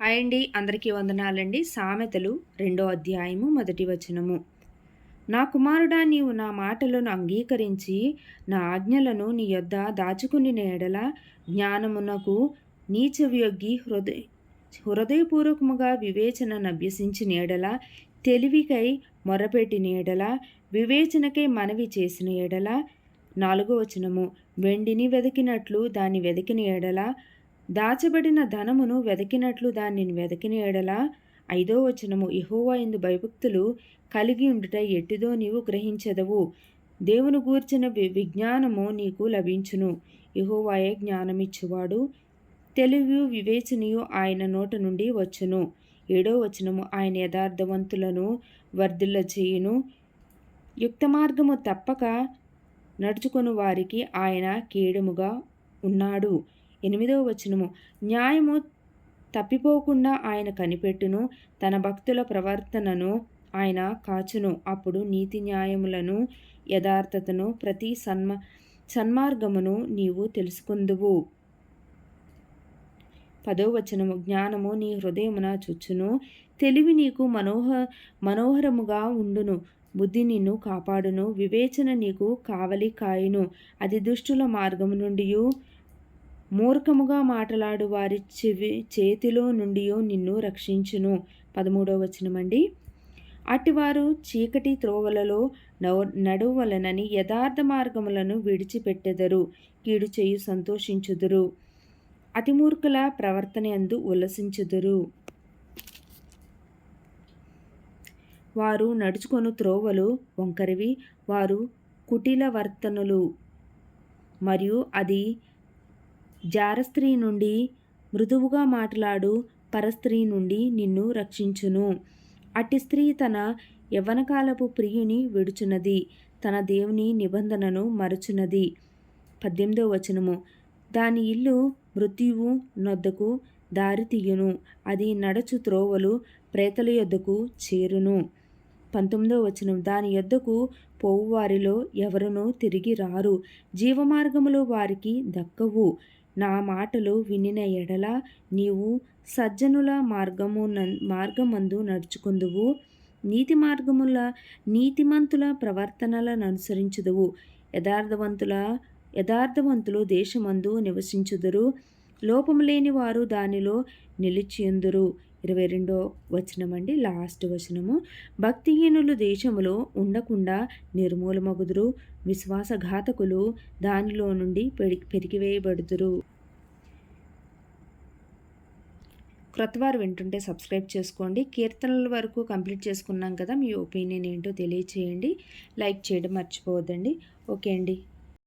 Hi అండి. అందరికీ వందనాలండి. సామెతలు రెండో అధ్యాయము మొదటి వచనము. నా కుమారుడా నీవు నా మాటలను అంగీకరించి నా ఆజ్ఞలను నీ యొద్ద దాచుకుని ఎడల జ్ఞానమునకు నీచవ్యొగ్గి హృదయ హృదయపూర్వకముగా వివేచనను అభ్యసించిన ఎడల తెలివికై మొరపెట్టిన ఎడల వివేచనకై మనవి చేసిన ఎడల. నాలుగో వచనము. వెండిని వెతికినట్లు దాన్ని వెతికిన ఎడల దాచబడిన ధనమును వెదకినట్లు దానిని వెదకిన ఎడల ఐదో వచనము ఇహోవా ఎందు భయభక్తులు కలిగి ఉండుట ఎట్టిదో నీవు గ్రహించదవు. దేవుని గూర్చిన విజ్ఞానము నీకు లభించును. ఇహోవాయే జ్ఞానమిచ్చువాడు. తెలివి వివేచనయు ఆయన నోట నుండి వచ్చును. ఏడో వచనము ఆయన యథార్థవంతులను వర్ధిల్ల చేయును యుక్త మార్గము తప్పక నడుచుకుని వారికి ఆయన కీడముగా ఉన్నాడు. ఎనిమిదవ వచనము. న్యాయము తప్పిపోకుండా ఆయన కనిపెట్టును తన భక్తుల ప్రవర్తనను ఆయన కాచును. అప్పుడు నీతి న్యాయములను యథార్థతను ప్రతి సన్మ సన్మార్గమును నీవు తెలుసుకుందువు. పదో వచనము. జ్ఞానము నీ హృదయమున చుచ్చును తెలివి నీకు మనోహ మనోహరముగా ఉండును. బుద్ధి నిన్ను కాపాడును. వివేచన నీకు కావలి కాయును. అది దుష్టుల మార్గము నుండి మూర్ఖముగా మాట్లాడు వారి చెవి చేతిలో నుండి నిన్ను రక్షించును. పదమూడవ వచనమండి. అటివారు చీకటి త్రోవలలో నడువలనని యథార్థ మార్గములను విడిచిపెట్టెదరు కీడు చేయు సంతోషించుదురు అతిమూర్ఖుల ప్రవర్తన ఎందు ఉల్లసించుదురు. వారు నడుచుకొను త్రోవలు వంకరివి వారు కుటిల వర్తనులు మరియు అది జారస్త్రీ నుండి మృదువుగా మాట్లాడు పరస్త్రీ నుండి నిన్ను రక్షించును. అట్టి స్త్రీ తన యవ్వనకాలపు ప్రియుని విడుచున్నది తన దేవుని నిబంధనను మరుచున్నది. పద్దెనిమిదో వచనము. దాని ఇల్లు మృత్యువు నొద్దకు దారితీయును అది నడచు త్రోవలు ప్రేతల యొద్దకు చేరును. పంతొమ్మిదో వచనం. దాని యొద్దకు పోవువారిలో ఎవరునూ తిరిగి రారు జీవమార్గములో వారికి దక్కవు. నా మాటలు వినిన ఎడల నీవు సజ్జనుల మార్గము మార్గమందు నడుచుకుందువు. నీతి మార్గముల నీతిమంతుల ప్రవర్తనలను అనుసరించుదువు యథార్థవంతుల యథార్థవంతులు దేశమందు నివసించుదురు. లోపము లేని వారు దానిలో నిలిచియుందురు. ఇరవై రెండో వచనమండి లాస్ట్ వచనము. భక్తిహీనులు దేశములో ఉండకుండా నిర్మూలమగుదురు విశ్వాసఘాతకులు దానిలో నుండి పెరి పెరిగివేయబడుదురు. క్రొత్తవారు వింటుంటే సబ్స్క్రైబ్ చేసుకోండి. కీర్తనల వరకు కంప్లీట్ చేసుకున్నాం కదా మీ ఒపీనియన్ ఏంటో తెలియచేయండి. లైక్ చేయడం మర్చిపోవద్దండి. ఓకే అండి.